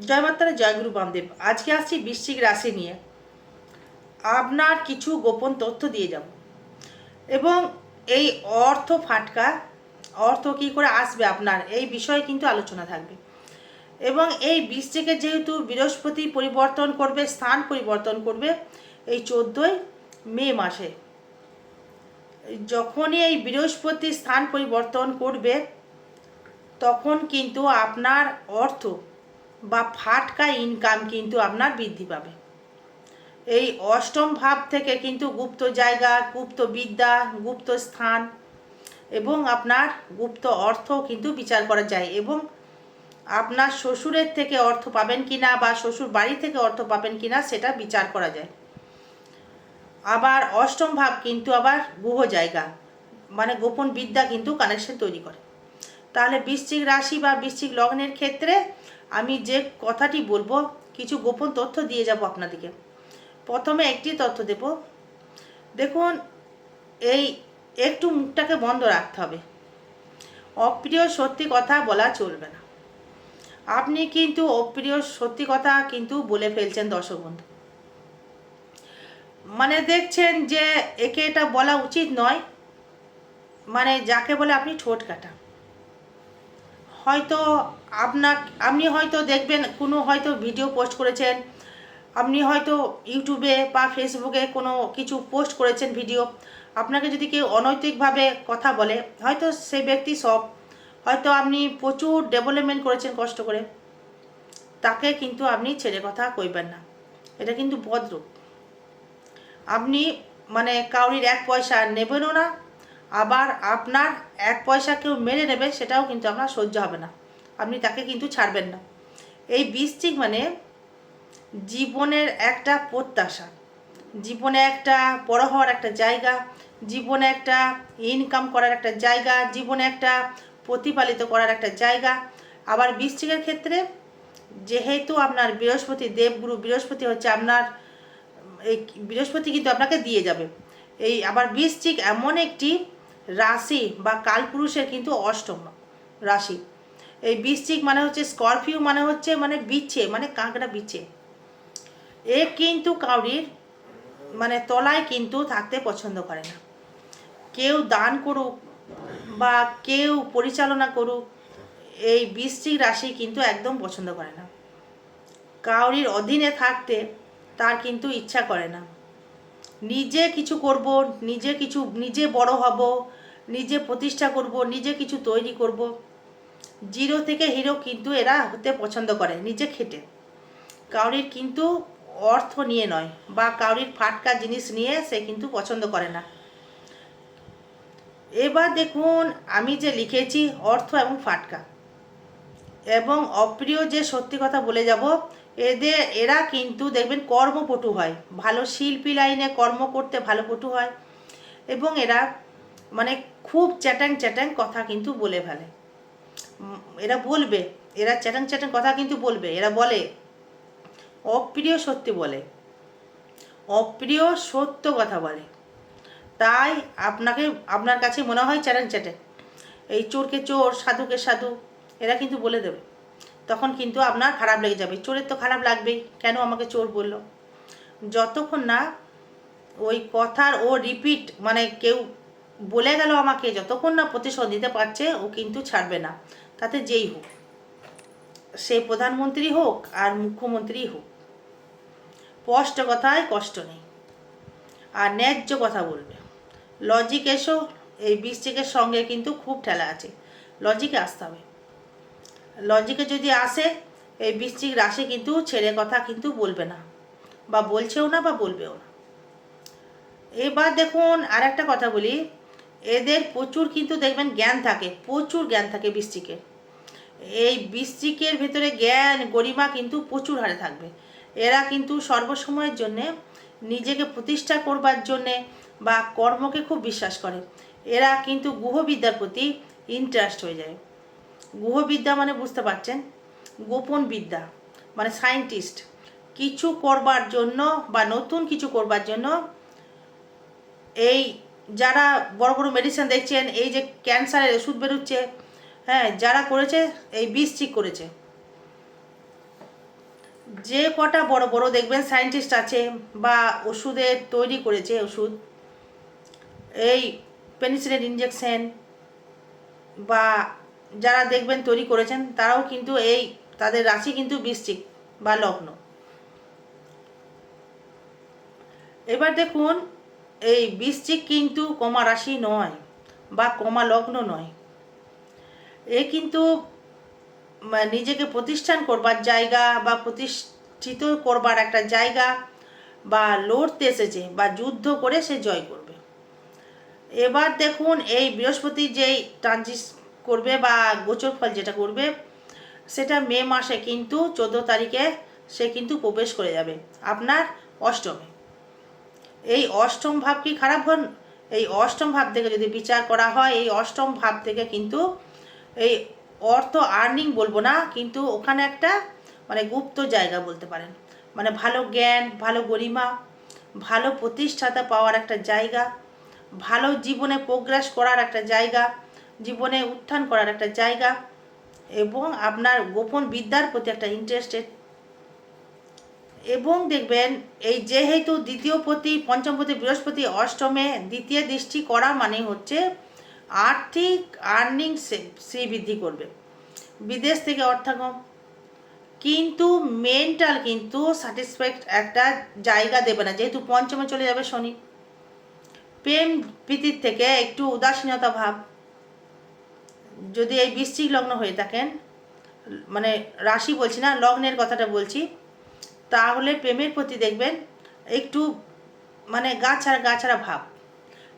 জয় মাতারা জয়গুরু বামদেব। আজকে আসছি বৃশ্চিক রাশি নিয়ে। আপনার কিছু গোপন তথ্য দিয়ে যাব। এবং এই অর্থ ফাটকা, অর্থ কী করে আসবে আপনার, এই বিষয়ে কিন্তু আলোচনা থাকবে। এবং এই বৃশ্চিকের যেহেতু বৃহস্পতি পরিবর্তন করবে, স্থান পরিবর্তন করবে এই চোদ্দোই মে মাসে। যখনই এই বৃহস্পতি স্থান পরিবর্তন করবে, তখন কিন্তু আপনার অর্থ বা ফাটকা ইনকাম কিন্তু আপনার বৃদ্ধি পাবে। এই অষ্টম ভাব থেকে কিন্তু গুপ্ত জায়গা, গুপ্ত বিদ্যা, গুপ্ত স্থান এবং আপনার গুপ্ত অর্থ কিন্তু বিচার করা যায় এবং আপনার শ্বশুরের থেকে অর্থ পাবেন কিনা বা শ্বশুর বাড়ি থেকে অর্থ পাবেন কিনা সেটা বিচার করা যায়। আবার অষ্টম ভাব কিন্তু আবার গুহ জায়গা মানে গোপন বিদ্যা কিন্তু কানেকশন তৈরি করে। তাহলে বৃশ্চিক রাশি বা বৃশ্চিক লগ্নের ক্ষেত্রে আমি যে কথাটি বলব, কিছু গোপন তথ্য দিয়ে যাব আপনাদেরকে প্রথমে একটি তথ্য দেব। দেখুন, এই একটু মুখটাকে বন্ধ রাখতে হবে। অপ্রিয় সত্যি কথা বলা চলবে না। আপনি কিন্তু অপ্রিয় সত্যি কথা কিন্তু বলে ফেলছেন দর্শক বন্ধু। মানে দেখছেন যে একে এটা বলা উচিত নয় মানে যাকে বলে আপনি ঠোঁট কাটা। হয়তো আপনার আপনি হয়তো দেখবেন, কোনো হয়তো ভিডিও পোস্ট করেছেন, আপনি হয়তো ইউটিউবে বা ফেসবুকে কোনো কিছু পোস্ট করেছেন ভিডিও আপনাকে যদি কেউ অনৈতিকভাবে কথা বলে, হয়তো সেই ব্যক্তি সব, হয়তো আপনি প্রচুর ডেভেলপমেন্ট করেছেন কষ্ট করে, তাকে কিন্তু আপনি ছেড়ে কথা কইবেন না। এটা কিন্তু বদরূপ আপনি মানে কাউরির এক পয়সা নেবেনও না, আবার আপনার এক পয়সা কেউ মেরে নেবে, সেটাও কিন্তু আপনার সহ্য হবে না। আপনি তাকে কিন্তু ছাড়বেন না। এই বৃশ্চিক মানে জীবনের একটা প্রত্যাশা, জীবনে একটা বড় হওয়ার একটা জায়গা, জীবনে একটা ইনকাম করার একটা জায়গা, জীবনে একটা প্রতিপালিত করার একটা জায়গা। আবার বৃশ্চিকের ক্ষেত্রে যেহেতু আপনার বৃহস্পতি দেবগুরু, বৃহস্পতি হচ্ছে আপনার, এই বৃহস্পতি কিন্তু আপনাকে দিয়ে যাবে। এই আবার বৃশ্চিক এমন একটি রাশি বা কালপুরুষের কিন্তু অষ্টম রাশি। এই বৃশ্চিক মানে হচ্ছে স্করপিও মানে হচ্ছে মানে বিচ্ছে মানে কাঁকড়া বিচ্ছে। এ কিন্তু কাউরির মানে তলায় কিন্তু থাকতে পছন্দ করে না। কেউ দান করুক বা কেউ পরিচালনা করুক, এই বৃশ্চিক রাশি কিন্তু একদম পছন্দ করে না। কাউরির অধীনে থাকতে তার কিন্তু ইচ্ছা করে না। নিজে কিছু করব, নিজে কিছু, নিজে বড় হব, নিজে প্রতিষ্ঠা করব, নিজে কিছু তৈরি করব জিরো থেকে হিরো কিন্তু এরা হতে পছন্দ করে, নিজে খেটে। কাউরির কিন্তু অর্থ নিয়ে নয়, বা কাউরির ফাটকা জিনিস নিয়ে সে কিন্তু পছন্দ করে না। এবার দেখুন, আমি যে লিখেছি অর্থ এবং ফাটকা, এবং অপ্রিয় যে সত্যি কথা বলে যাব এদের এরা কিন্তু দেখবেন কর্মপটু হয়, ভালো শিল্পী লাইনে কর্ম করতে ভালো পটু হয়, এবং এরা মানে খুব চ্যাটাং চ্যাটাং কথা কিন্তু বলে ফেলে। এরা বলবে, এরা চ্যাটাং চ্যাটাং কথা কিন্তু বলবে, এরা বলে, অপ্রিয় সত্যি বলে, অপ্রিয় সত্য কথা বলে। তাই আপনাকে, আপনার কাছে মনে হয় চ্যাটাং চ্যাটাং, এই চোরকে চোর, সাধুকে সাধু, এরা কিন্তু বলে দেবে। তখন কিন্তু আপনার খারাপ লেগে যাবে। চোরের তো খারাপ লাগবেই, কেন আমাকে চোর বলল? যতক্ষণ না ওই কথার ও রিপিট মানে কেউ বলে গেল আমাকে, যতক্ষণ না প্রতিশোধ দিতে পারছে, ও কিন্তু ছাড়বে না। তাতে যেই হোক, সে প্রধানমন্ত্রী হোক আর মুখ্যমন্ত্রী হোক, স্পষ্ট কথায় কষ্ট নেই। আর ন্যায্য কথা বলবে। লজিক এসো, এই বৃষ্টিকের সঙ্গে কিন্তু খুব ঠেলা আছে। লজিকে আসতে হবে। লজিকে যদি আসে, এই বৃশ্চিক রাশি কিন্তু ছেড়ে কথা কিন্তু বলবে না, বা বলছেও না বা বলবেও না। এবার দেখুন আর একটা কথা বলি। এদের প্রচুর কিন্তু দেখবেন জ্ঞান থাকে, প্রচুর জ্ঞান থাকে বৃশ্চিকের এই বৃশ্চিকের ভেতরে জ্ঞান গরিমা কিন্তু প্রচুর হারে থাকবে। এরা কিন্তু সর্বসময়ের জন্যে, নিজেকে প্রতিষ্ঠা করবার জন্যে বা কর্মকে খুব বিশ্বাস করে। এরা কিন্তু গুহবিদ্যার প্রতি ইন্টারেস্ট হয়ে যায়। গুহবিদ্যা মানে বুঝতে পারছেন? গোপন বিদ্যা মানে সায়েন্টিস্ট কিছু করবার জন্য বা নতুন কিছু করবার জন্য এই যারা বড় বড় মেডিসিন দেখছেন, এই যে ক্যান্সারের ওষুধ বেরোচ্ছে হ্যাঁ যারা করেছে, এই বৃশ্চিক করেছে। যে কটা বড় বড় দেখবেন সায়েন্টিস্ট আছে বা ওষুধের তৈরি করেছে ওষুধ, এই পেনিসিলিন ইঞ্জেকশন বা যারা দেখবেন তৈরি করেছেন, তারাও কিন্তু এই, তাদের রাশি কিন্তু বৃশ্চিক বা লগ্ন। এবার দেখুন, এই বৃশ্চিক কিন্তু কমা রাশি নয় বা কমা লগ্ন নয়। এ কিন্তু নিজেকে প্রতিষ্ঠান করবার জায়গা বা প্রতিষ্ঠিত করবার একটা জায়গা বা লড়তে এসেছে বা যুদ্ধ করে সে জয় করবে। এবার দেখুন, এই বৃহস্পতি যেই ট্রানজিস করবে বা গোচর ফল যেটা করবে, সেটা মে মাসে কিন্তু চোদ্দ তারিখে সে কিন্তু প্রবেশ করে যাবে আপনার অষ্টমে। এই অষ্টম ভাব কি খারাপ হন? এই অষ্টম ভাব থেকে যদি বিচার করা হয়, এই অষ্টম ভাব থেকে কিন্তু এই অর্থ আর্নিং বলব না, কিন্তু ওখানে একটা মানে গুপ্ত জায়গা বলতে পারেন। মানে ভালো জ্ঞান, ভালো গরিমা, ভালো প্রতিষ্ঠাতা পাওয়ার একটা জায়গা, ভালো জীবনে প্রোগ্রেস করার একটা জায়গা, জীবনে উত্থান করার একটা জায়গা, এবং আপনার গোপন বিদ্যার প্রতি একটা ইন্টারেস্টেড এবং দেখবেন, এই যেহেতু দ্বিতীয় পতি, পঞ্চম পতি, বৃহস্পতি, অষ্টমে দ্বিতীয় দৃষ্টি করা মানে হচ্ছে আর্থিক আর্নিং সে বৃদ্ধি করবে। বিদেশ থেকে অর্থাগম কিন্তু মেন্টাল কিন্তু স্যাটিসফ্যাক্ট একটা জায়গা দেবে না। যেহেতু পঞ্চমে চলে যাবে শনি। প্রেম প্রীতির থেকে একটু উদাসীনতা ভাব। যদি এই বৃশ্চিক লগ্ন হয়ে থাকেন মানে রাশি বলছি না, লগ্নের কথাটা বলছি, তাহলে প্রেমের প্রতি দেখবেন একটু মানে গা ছাড়া গা ছাড়া ভাব।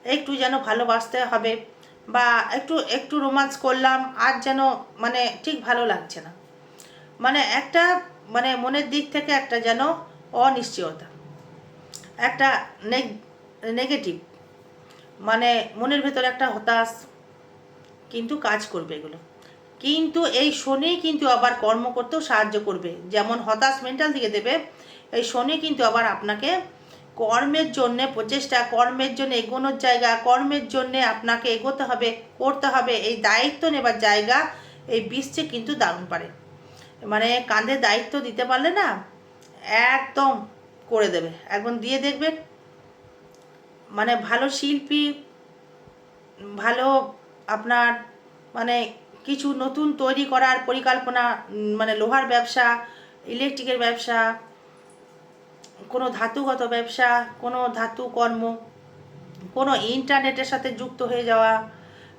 একটু যেন ভালোবাসতে হবে। বা একটু একটু রোমান্স করলাম, আর যেন মানে ঠিক ভালো লাগছে না। মানে একটা মানে মনের দিক থেকে একটা যেন অনিশ্চয়তা, একটা নেগেটিভ মানে মনের ভেতরে একটা হতাশ কিন্তু কাজ করবে এগুলো। কিন্তু এই শনি কিন্তু আবার কর্ম করতেও সাহায্য করবে। যেমন হতাশ মেন্টাল দিকে দেবে, এই শনি কিন্তু আবার আপনাকে কর্মের জন্যে প্রচেষ্টা, কর্মের জন্য এগোনোর জায়গা, কর্মের জন্যে আপনাকে এগোতে হবে, করতে হবে, এই দায়িত্ব নেবার জায়গা এই বিশ্বে কিন্তু দারুণ পারে। মানে কাঁধে দায়িত্ব দিতে পারলে না একদম করে দেবে, একদম দিয়ে দেখবেন মানে ভালো শিল্পী, ভালো আপনার মানে কিছু নতুন তৈরি করার পরিকল্পনা মানে লোহার ব্যবসা, ইলেকট্রিকের ব্যবসা কোনো ধাতুগত ব্যবসা, কোনো ধাতু কর্ম, কোনো ইন্টারনেটের সাথে যুক্ত হয়ে যাওয়া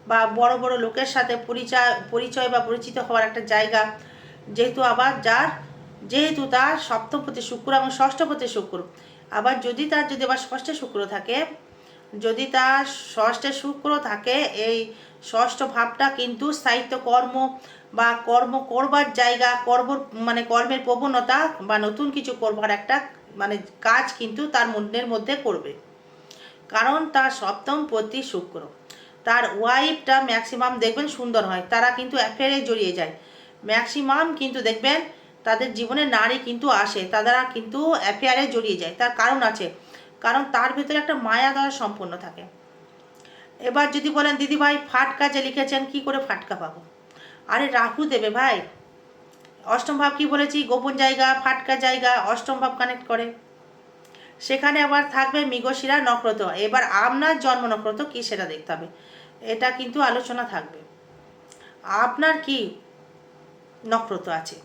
বা বড় বড় লোকের সাথে পরিচয় পরিচয় বা পরিচিত হওয়ার একটা জায়গা। যেহেতু আবার যার, যেহেতু তার সপ্তমপতি শুক্র এবং ষষ্ঠপতি শুক্র। আবার যদি তার, যদি আবার ষষ্ঠে শুক্র থাকে, যদি তার ষষ্ঠে শুক্র থাকে, এই ষষ্ঠ ভাবটা কিন্তু সাহিত্য কর্ম বা কর্ম করবার জায়গা, কর্ম মানে কর্মের প্রবণতা বা নতুন কিছু করবার একটা মানে কাজ কিন্তু তার মনের মধ্যে করবে কারণ তার সপ্তম পতি শুক্র। তার ওয়াইফটা ম্যাক্সিমাম দেখবেন সুন্দর হয়, তারা কিন্তু অ্যাফেয়ারে জড়িয়ে যায়। ম্যাক্সিমাম কিন্তু দেখবেন তাদের জীবনে নারী কিন্তু আসে, তারা কিন্তু অ্যাফেয়ারে জড়িয়ে যায়। তার কারণ আছে, কারণ তার ভিতরে একটা মায়া দ্বারা সম্পন্ন থাকে। এবার যদি বলেন দিদি ভাই ফাটকা যে লিখেছেন, কি করে ফাটকা পাবো? আরে রাহু দেবে ভাই অষ্টম ভাব কি বলেছি? গোপন জায়গা, ফাটকা জায়গা, অষ্টম ভাব কানেক্ট করে। সেখানে আবার থাকবে মৃগশিরা নক্ষত্র। এবার আপনার জন্ম নক্ষত্র কি সেটা দেখতে হবে। এটা কিন্তু আলোচনা থাকবে। আপনার কি নক্ষত্র আছে?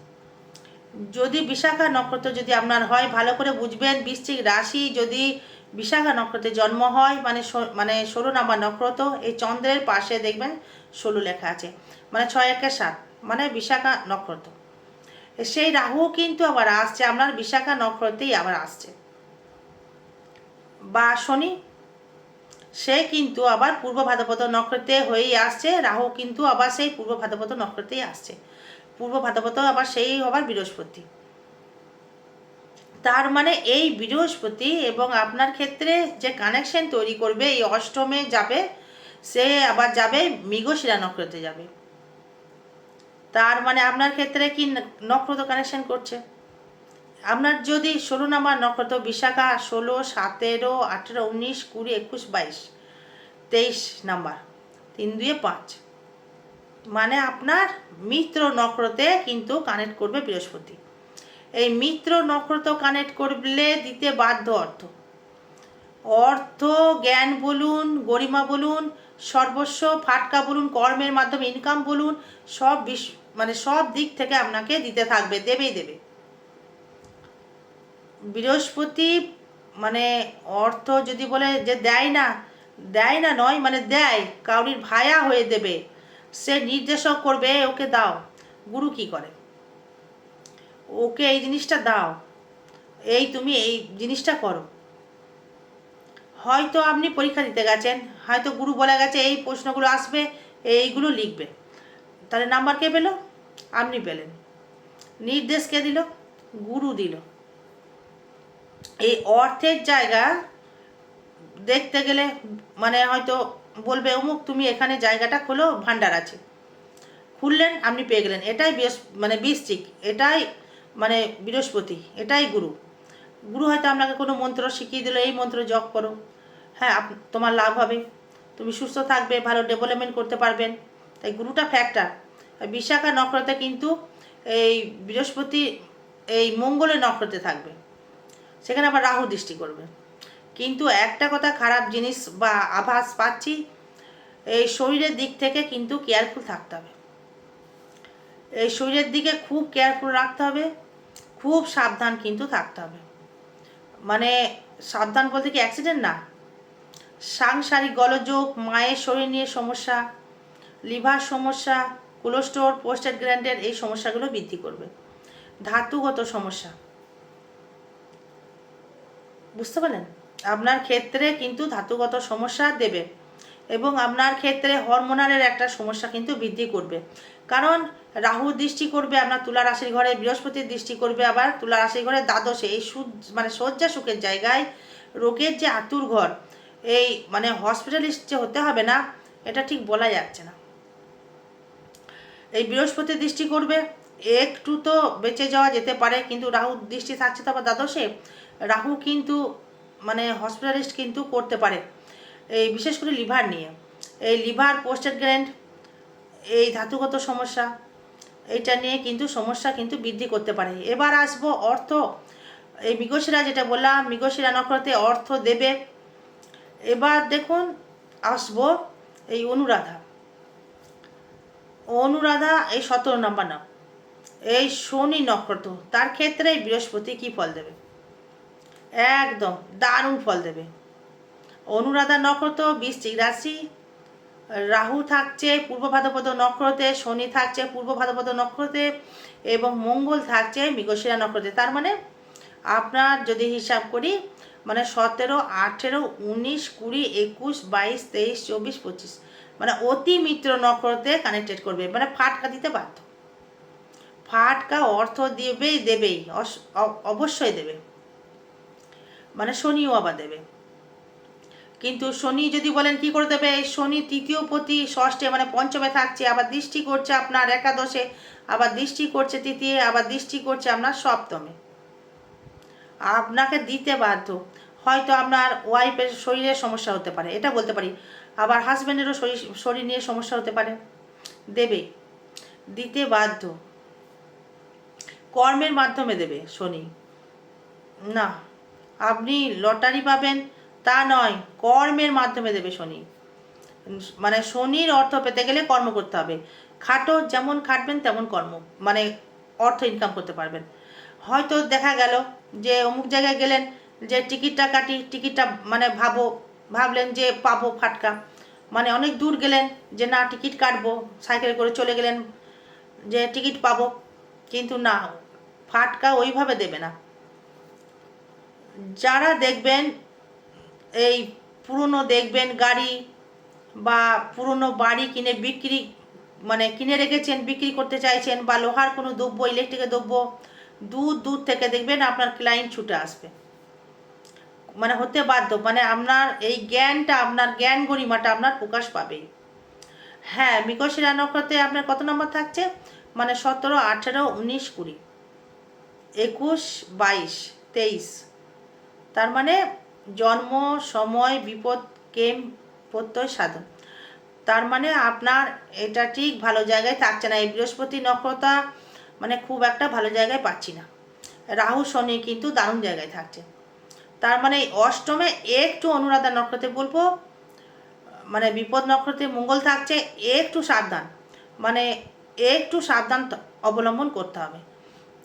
যদি বিশাখা নক্ষত্র যদি আপনার হয়, ভালো করে বুঝবেন। বৃশ্চিক রাশি যদি বিশাখা নক্ষত্রে জন্ম হয় মানে মানে ষোলো নাম্বার নক্ষত্র, এই চন্দ্রের পাশে দেখবেন ষোলো লেখা আছে। মানে ছয় একে সাত। মানে বিশাখা নক্ষত্র। সেই রাহু কিন্তু আবার আসছে আপনার বিশাখা নক্ষত্রেই আবার আসছে। বা শনি, সে কিন্তু আবার পূর্ব ভাদ্রপদ নক্ষত্রে হয়েই আসছে, রাহু কিন্তু আবার সেই পূর্ব ভাদ্রপদ নক্ষত্রেই আসছে। পূর্ব ভাদ্রপদ আবার সেই আবার বৃহস্পতি। তার মানে এই বৃহস্পতি এবং আপনার ক্ষেত্রে যে কানেকশন তৈরি করবে, এই অষ্টমে যাবে, সে আবার যাবে মৃগশিরা নক্ষত্রে যাবে। তার মানে আপনার ক্ষেত্রে কি ন- নক্ষত্র কানেকশন করছে? আপনার যদি ষোলো নাম্বার নক্ষত্র বিশাখা ষোলো, সতেরো, আঠেরো, উনিশ, কুড়ি, একুশ, বাইশ, তেইশ নাম্বার, তিন, দুয়ে পাঁচ। মানে আপনার মিত্র নক্ষত্রে কিন্তু কানেক্ট করবে বৃহস্পতি। এই মিত্র নক্ষত্র কানেক্ট করলে দিতে বাধ্য অর্থ। অর্থ, জ্ঞান বলুন, গরিমা বলুন, সর্বস্ব, ফাটকা বলুন, কর্মের মাধ্যমে ইনকাম বলুন, সব বিশ মানে সব দিক থেকে আপনাকে দিতে থাকবে, দেবেই দেবে। বৃহস্পতি মানে অর্থ যদি বলে যে দেয় না দেয় না নয় মানে দেয়, কাউরির ভায়া হয়ে দেবে, সে নির্দেশক করবে, ওকে দাও। গুরু কি করে? ওকে এই জিনিসটা দাও। এই তুমি এই জিনিসটা করো। হয়তো আপনি পরীক্ষা দিতে গেছেন, হয়তো গুরু বলে গেছে, এই প্রশ্নগুলো আসবে, এইগুলো লিখবে। তাহলে নাম্বার কে পেল? আপনি পেলেন। নির্দেশ কে দিল? গুরু দিল। এই অর্থের জায়গা দেখতে গেলে মানে হয়তো বলবে, অমুক, তুমি এখানে জায়গাটা খোলো ভান্ডার আছে। খুললেন, আপনি পেয়ে গেলেন। এটাই বৃহস্প মানে বৃশ্চিক এটাই মানে বৃহস্পতি। এটাই গুরু। গুরু হয়তো আপনাকে কোনো মন্ত্র শিখিয়ে দিল, এই মন্ত্র জপ করো। হ্যাঁ তোমার লাভ হবে। তুমি সুস্থ থাকবে, ভালো ডেভেলপমেন্ট করতে পারবেন। তাই গুরুটা ফ্যাক্টর বিশাখা নক্ষত্রে কিন্তু এই বৃহস্পতি, এই মঙ্গলের নক্ষত্রে থাকবে। সেখানে আবার রাহু দৃষ্টি করবে। কিন্তু একটা কথা খারাপ জিনিস বা আভাস পাচ্ছি, এই শরীরের দিক থেকে কিন্তু কেয়ারফুল থাকতে হবে। এই শরীরের দিকে খুব কেয়ারফুল রাখতে হবে, খুব সাবধান কিন্তু থাকতে হবে। মানে সাবধান বলতে কি অ্যাক্সিডেন্ট না। সাংসারিক গলযোগ, মায়ের শরীর নিয়ে সমস্যা, লিভার সমস্যা কোলেস্টোর পোস্টেড গ্র্যান্ডের এই সমস্যাগুলো বৃদ্ধি করবে। ধাতুগত সমস্যা। বুঝতে পারলেন? আপনার ক্ষেত্রে কিন্তু ধাতুগত সমস্যা দেবে এবং আপনার ক্ষেত্রে হরমোনালের একটা সমস্যা কিন্তু বৃদ্ধি করবে। কারণ রাহু দৃষ্টি করবে আপনার তুলা রাশির ঘরে, বৃহস্পতির দৃষ্টি করবে আবার তুলা রাশির ঘরে দ্বাদশে। এই সুদ মানে শয্যা সুখের জায়গায় রোগের যে আতুর ঘর, এই মানে হসপিটালিস্ট যে হতে হবে না, এটা ঠিক বলা যাচ্ছে না। এই বৃহস্পতি দৃষ্টি করবে। একটু তো বেঁচে যাওয়া যেতে পারে, কিন্তু রাহু দৃষ্টি থাকছে তো আবার দ্বাদশে। রাহু কিন্তু মানে হসপিটালিস্ট কিন্তু করতে পারে। এই বিশেষ করে লিভার নিয়ে। এই লিভার পোস্টেড গ্র্যান্ড, এই ধাতুগত সমস্যা এটা নিয়ে কিন্তু সমস্যা কিন্তু বৃদ্ধি করতে পারে। এবার আসব অর্থ। এই মৃগশিরা যেটা বললাম, মৃগশিরা নক্ষত্রে অর্থ দেবে। এবার দেখুন, আসব এই অনুরাধা। অনুরাধা, এই সতেরো নম্বর নাম। এই শনি নক্ষত্র, তার ক্ষেত্রে বৃহস্পতি কি ফল দেবে? একদম দারুণ ফল দেবে। অনুরাধা নক্ষত্র, বৃশ্চিক রাশি, রাহু থাকছে পূর্ব ভাদ্রপদ নক্ষত্রে, শনি থাকছে পূর্ব ভাদ্রপদ নক্ষত্রে এবং মঙ্গল থাকছে মৃগশিরা নক্ষত্রে। তার মানে আপনার যদি হিসাব করি মানে সতেরো, আঠেরো, উনিশ, কুড়ি, একুশ, বাইশ, তেইশ, চব্বিশ, পঁচিশ মানে অতি মিত্র নক্ষত্রে কানেক্টেড করবে মানে ফাটকা দিতে বাধ্য। ফাটকা অর্থ দেবেই দেবেই অবশ্যই দেবে। মানে শনিও আবার দেবে। কিন্তু শনি যদি বলেন কি করে দেবে শনি তৃতীয় পতি, ষষ্ঠে মানে পঞ্চমে থাকছে, আবার দৃষ্টি করছে আপনার একাদশে, আবার দৃষ্টি করছে তৃতীয়, আবার দৃষ্টি করছে আপনার সপ্তমে। আপনাকে দিতে বাধ্য। হয়তো আপনার ওয়াইফের শরীরের সমস্যা হতে পারে, এটা বলতে পারি। আবার হাজব্যান্ডেরও শরীর শরীর নিয়ে সমস্যা হতে পারে। দেবে। দিতে বাধ্য। কর্মের মাধ্যমে দেবে, শনি। না, আপনি লটারি পাবেন, তা নয়, কর্মের মাধ্যমে দেবে শনি। মানে শনির অর্থ পেতে গেলে কর্ম করতে হবে। খাটো যেমন খাটবেন, তেমন কর্ম মানে অর্থ ইনকাম করতে পারবেন। হয়তো দেখা গেল যে অমুক জায়গায় গেলেন, যে টিকিটটা কাটি, টিকিটটা মানে ভাবো ভাবলেন যে পাবো ফাটকা। মানে অনেক দূর গেলেন যে না, টিকিট কাটবো, সাইকেলে করে চলে গেলেন যে টিকিট পাবো। কিন্তু না, ফাটকা ওইভাবে দেবে না। যারা দেখবেন, এই পুরনো দেখবেন গাড়ি বা পুরনো বাড়ি কিনে বিক্রি মানে কিনে রেখেছেন, বিক্রি করতে চাইছেন বা লোহার কোনো দ্রব্য, ইলেকট্রিকের দ্রব্য, দূর দূর থেকে দেখবেন আপনার ক্লায়েন্ট ছুটে আসবে। মানে হতে বাধ্য মানে আপনার এই জ্ঞানটা, আপনার জ্ঞান গরিমাটা আপনার প্রকাশ পাবে। হ্যাঁ মৃগশিরা নক্ষত্রে আপনার কত নম্বর থাকছে? মানে সতেরো, আঠেরো, উনিশ, কুড়ি, একুশ, বাইশ, তেইশ। তার মানে জন্ম, সময়, বিপদ, কেম, প্রত্যয়, সাধন। তার মানে আপনার এটা ঠিক ভালো জায়গায় থাকছে না। এই বৃহস্পতি নক্ষত্র মানে খুব একটা ভালো জায়গায় পাচ্ছি না। রাহু, শনি কিন্তু দারুণ জায়গায় থাকছে। তার মানে অষ্টমে একটু অনুরাধা নক্ষত্রে বলব মানে বিপদ নক্ষত্রে মঙ্গল থাকছে, একটু সাবধান মানে একটু সাবধান অবলম্বন করতে হবে।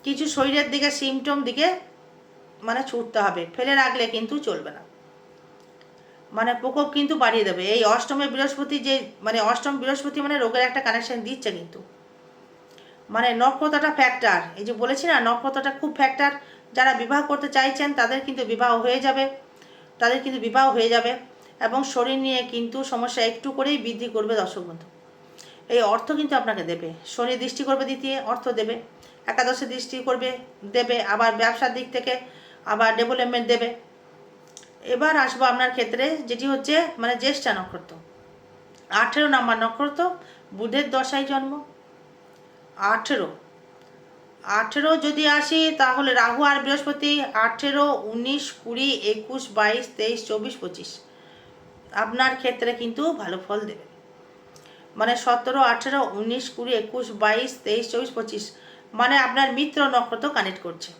কিছু শরীরের দিকে সিমটম দিকে মানে ছুটতে হবে, ফেলে রাখলে কিন্তু চলবে না। মানে প্রকোপ কিন্তু বাড়িয়ে দেবে। এই অষ্টমে বৃহস্পতি যে মানে অষ্টম বৃহস্পতি মানে রোগের একটা কানেকশন দিচ্ছে কিন্তু। মানে নক্ষত্রটা ফ্যাক্টর এই যে বলেছি না, নক্ষত্রটা খুব ফ্যাক্টর যারা বিবাহ করতে চাইছেন, তাদের কিন্তু বিবাহ হয়ে যাবে। তাদের কিন্তু বিবাহ হয়ে যাবে এবং শরীর নিয়ে কিন্তু সমস্যা একটু করেই বৃদ্ধি করবে দর্শক বন্ধু। এই অর্থ কিন্তু আপনাকে দেবে। শনি দৃষ্টি করবে দ্বিতীয়, অর্থ দেবে। একাদশে দৃষ্টি করবে, দেবে। আবার ব্যবসার দিক থেকে আবার ডেভেলপমেন্ট দেবে। এবার আসব আপনার ক্ষেত্রে, যেটি হচ্ছে মানে জ্যেষ্ঠা নক্ষত্র। আঠেরো নাম্বার নক্ষত্র, বুধের দশায় জন্ম। আঠেরো। আঠেরো যদি আসি, তাহলে রাহু আর বৃহস্পতি আঠেরো, উনিশ, কুড়ি, একুশ, বাইশ, তেইশ, চব্বিশ, পঁচিশ। আপনার ক্ষেত্রে কিন্তু ভালো ফল দেবে। মানে সতেরো, আঠেরো, উনিশ, কুড়ি, একুশ, বাইশ, তেইশ, চব্বিশ, পঁচিশ মানে আপনার মিত্র নক্ষত্র কানেক্ট করছে।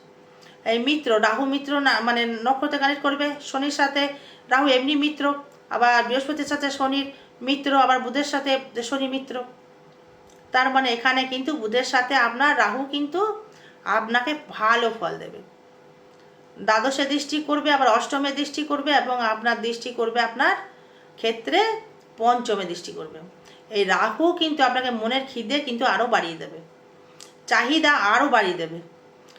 এই মিত্র, রাহু মিত্র না মানে নক্ষত্রে কানেক্ট করবে শনির সাথে। রাহু এমনি মিত্র, আবার বৃহস্পতির সাথে শনির মিত্র, আবার বুধের সাথে শনি মিত্র। তার মানে এখানে কিন্তু বুধের সাথে আপনার রাহু কিন্তু আপনাকে ভালো ফল দেবে। দ্বাদশে দৃষ্টি করবে, আবার অষ্টমে দৃষ্টি করবে এবং আপনার দৃষ্টি করবে আপনার ক্ষেত্রে পঞ্চমে দৃষ্টি করবে। এই রাহু কিন্তু আপনাকে মনের খিদে কিন্তু আরও বাড়িয়ে দেবে। চাহিদা আরও বাড়িয়ে দেবে।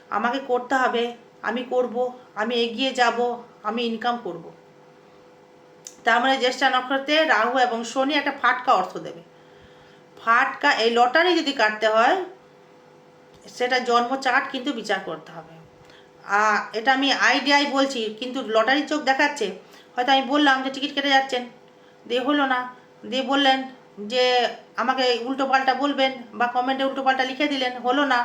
আমাকে করতে হবে, আমি করব, আমি এগিয়ে যাব, আমি ইনকাম করব। তার মানে জ্যেষ্ঠা নক্ষত্রে রাহু এবং শনি একটা ফাটকা অর্থ দেবে। ফাটকা এই লটারি যদি কাটতে হয়, সেটা জন্ম চার্ট কিন্তু বিচার করতে হবে। আর এটা আমি আইডিয়াই বলছি, কিন্তু লটারির চোখ দেখাচ্ছে। হয়তো আমি বললাম যে টিকিট কেটে যাচ্ছেন। দিয়ে হলো না। দিয়ে বললেন যে আমাকে উল্টো পাল্টা বলবেন বা কমেন্টে উল্টো পাল্টা লিখে দিলেন, হলো না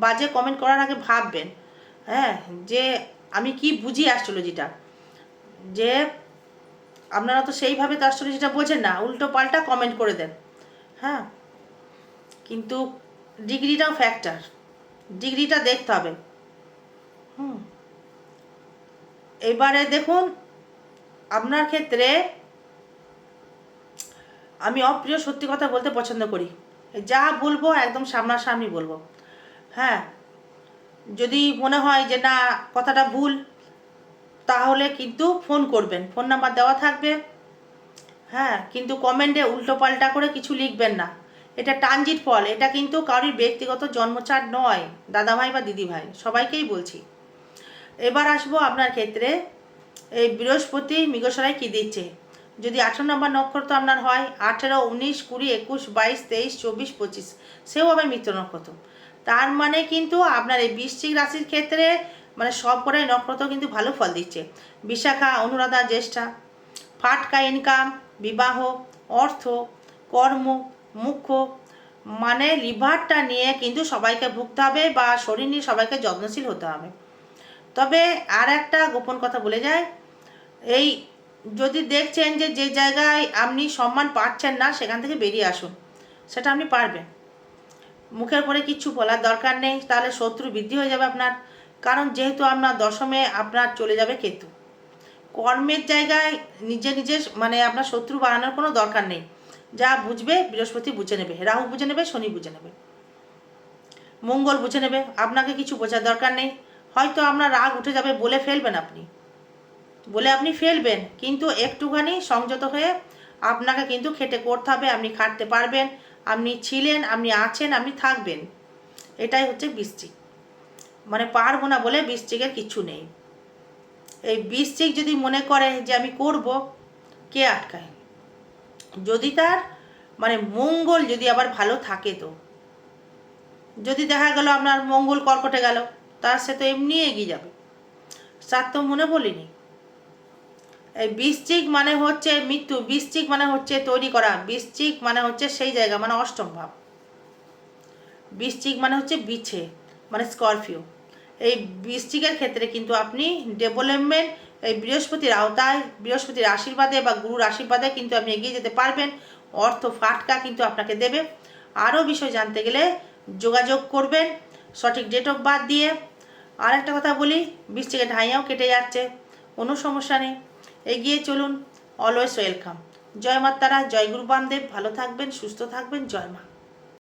বা যে কমেন্ট করার আগে ভাববেন। হ্যাঁ যে আমি কি বুঝি অ্যাস্ট্রোলজিটা যে আপনারা তো সেইভাবে তো অ্যাস্ট্রোলজিটা বোঝেন না, উল্টো পাল্টা কমেন্ট করে দেন। হ্যাঁ। কিন্তু ডিগ্রিটাও ফ্যাক্টর ডিগ্রিটা দেখতে হবে। হুম। এবারে দেখুন, আপনার ক্ষেত্রে আমি অপ্রিয় সত্যি কথা বলতে পছন্দ করি। যা বলব একদম সামনাসামনি বলব। হ্যাঁ। যদি মনে হয় যে না, কথাটা ভুল, তাহলে কিন্তু ফোন করবেন। ফোন নাম্বার দেওয়া থাকবে। হ্যাঁ কিন্তু কমেন্টে উল্টো পাল্টা করে কিছু লিখবেন না। এটা ট্রানজিট ফল, এটা কিন্তু কারোর ব্যক্তিগত জন্মচার নয়, দাদাভাই বা দিদিভাই, সবাইকেই বলছি। এবার আসব আপনার ক্ষেত্রে, এই বৃহস্পতি মৃগসরায় কী দিচ্ছে? যদি আঠেরো নম্বর নক্ষত্র আপনার হয়, আঠেরো, উনিশ, কুড়ি, একুশ, বাইশ, তেইশ, চব্বিশ, পঁচিশ, সেও আবার মিত্র নক্ষত্র। তার মানে কিন্তু আপনার এই বৃশ্চিক রাশির ক্ষেত্রে মানে সব কটাই নক্ষত্র কিন্তু ভালো ফল দিচ্ছে। বিশাখা, অনুরাধা, জ্যেষ্ঠা, ফাটকা ইনকাম বিবাহ, অর্থ, কর্ম, মুখ্য মানে লিভারটা নিয়ে কিন্তু সবাইকে ভুগতে হবে বা শরীর নিয়ে সবাইকে যত্নশীল হতে হবে। তবে আর একটা গোপন কথা বলে যায়, এই যদি দেখছেন যে যে জায়গায় আপনি সম্মান পাচ্ছেন না, সেখান থেকে বেরিয়ে আসুন। সেটা আপনি পারবেন। মুখের পরে কিচ্ছু বলার দরকার নেই, তাহলে শত্রু বৃদ্ধি হয়ে যাবে আপনার। কারণ যেহেতু আপনার দশমে আপনার চলে যাবে কেতু। কর্মের জায়গায় নিজে নিজে মানে আপনার শত্রু বানানোর কোনো দরকার নেই। যা বুঝবে বৃহস্পতি বুঝে নেবে, রাহু বুঝে নেবে, শনি বুঝে নেবে। মঙ্গল বুঝে নেবে, আপনাকে কিছু বোঝার দরকার নেই। হয়তো আপনার রাগ উঠে যাবে বলে ফেলবেন আপনি। বলে আপনি ফেলবেন, কিন্তু একটুখানি সংযত হয়ে আপনাকে কিন্তু খেটে করতে হবে, আপনি খাটতে পারবেন, আপনি ছিলেন, আপনি আছেন, আপনি থাকবেন। এটাই হচ্ছে বৃষ্টি। মানে পারব না বলে বৃশ্চিকের কিছু নেই। এই বৃশ্চিক যদি মনে করে যে আমি করব, কে আটকায়? যদি তার মানে মঙ্গল যদি আবার ভালো থাকে তো? যদি দেখা গেল আপনার মঙ্গল কর্কটে গেল, তার সে তো এমনি এগিয়ে যাবে। তার তো মনে বলিনি। এই বৃশ্চিক মানে হচ্ছে মৃত্যু বৃশ্চিক মানে হচ্ছে তৈরি করা বৃশ্চিক মানে হচ্ছে সেই জায়গা মানে অষ্টম ভাব। বৃশ্চিক মানে হচ্ছে বিছে মানে স্করপিও। এই বৃষ্টিকের ক্ষেত্রে কিন্তু আপনি ডেভেলপমেন্ট এই বৃহস্পতির আওতায়, বৃহস্পতির আশীর্বাদে বা গুরুর আশীর্বাদে কিন্তু আপনি এগিয়ে যেতে পারবেন। অর্থ ফাটকা কিন্তু আপনাকে দেবে। আরও বিষয় জানতে গেলে যোগাযোগ করবেন। সঠিক ডেট অফ বার্থ দিয়ে। আর একটা কথা বলি বৃষ্টিকে ঢাইয়াও কেটে যাচ্ছে। কোনো সমস্যা নেই। এগিয়ে চলুন। অলওয়েজ ওয়েলকাম জয় মাতারা, জয় গুরু বামদেব। ভালো থাকবেন, সুস্থ থাকবেন। জয় মা।